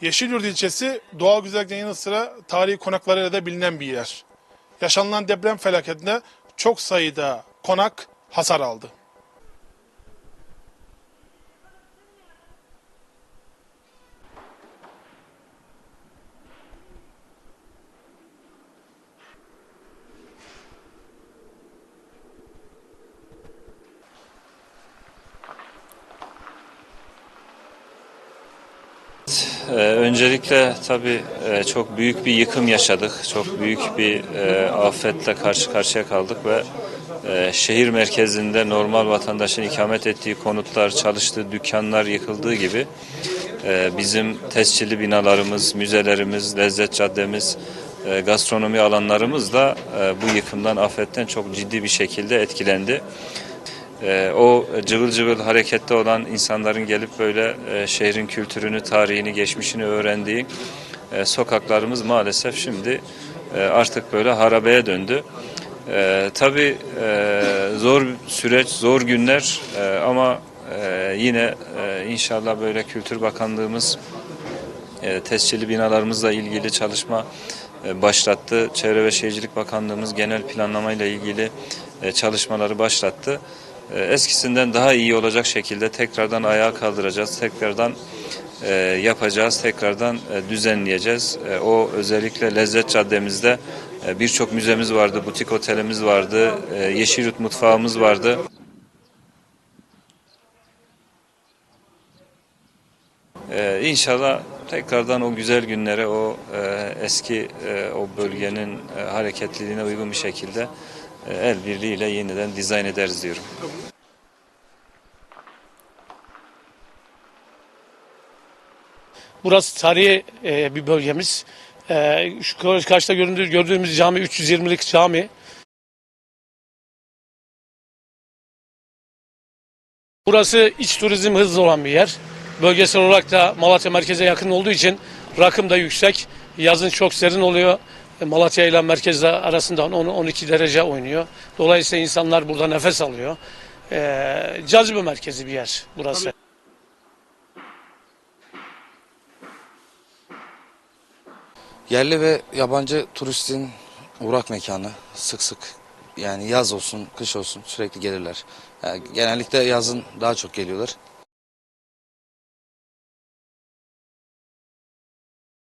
Yeşilyurt ilçesi doğal güzelliklerin yanı sıra tarihi konaklarıyla da bilinen bir yer. Yaşanılan deprem felaketinde çok sayıda konak hasar aldı. Ee, öncelikle tabii e, çok büyük bir yıkım yaşadık. Çok büyük bir e, afetle karşı karşıya kaldık ve e, şehir merkezinde normal vatandaşın ikamet ettiği konutlar, çalıştığı dükkanlar yıkıldığı gibi e, bizim tescilli binalarımız, müzelerimiz, lezzet caddemiz, e, gastronomi alanlarımız da e, bu yıkımdan, afetten çok ciddi bir şekilde etkilendi. Ee, o cıvıl cıvıl harekette olan insanların gelip böyle e, şehrin kültürünü, tarihini, geçmişini öğrendiği e, sokaklarımız maalesef şimdi e, artık böyle harabeye döndü. E, tabii zor süreç, zor günler ama yine inşallah böyle Kültür Bakanlığımız e, tescilli binalarımızla ilgili çalışma başlattı. Çevre ve Şehircilik Bakanlığımız genel planlama ile ilgili çalışmaları başlattı. E, Eskisinden daha iyi olacak şekilde tekrardan ayağa kaldıracağız, tekrardan e, yapacağız, tekrardan e, düzenleyeceğiz. E, O özellikle Lezzet Caddemizde e, birçok müzemiz vardı, butik otelimiz vardı, e, Yeşilyurt mutfağımız vardı. Ee, inşallah tekrardan o güzel günlere, o e, eski e, o bölgenin e, hareketliliğine uygun bir şekilde e, el birliğiyle yeniden dizayn ederiz diyorum. Burası tarihi e, bir bölgemiz. E, şu karşıda gördüğümüz, gördüğümüz cami 320'lik cami. Burası iç turizm hızlı olan bir yer. Bölgesel olarak da Malatya merkeze yakın olduğu için rakım da yüksek. Yazın çok serin oluyor. E, Malatya ile merkezle arasında 10-12 derece oynuyor. Dolayısıyla insanlar burada nefes alıyor. E, cazibe merkezi bir yer burası. Yerli ve yabancı turistin uğrak mekanı sık sık yani yaz olsun kış olsun sürekli gelirler. Yani genellikle yazın daha çok geliyorlar.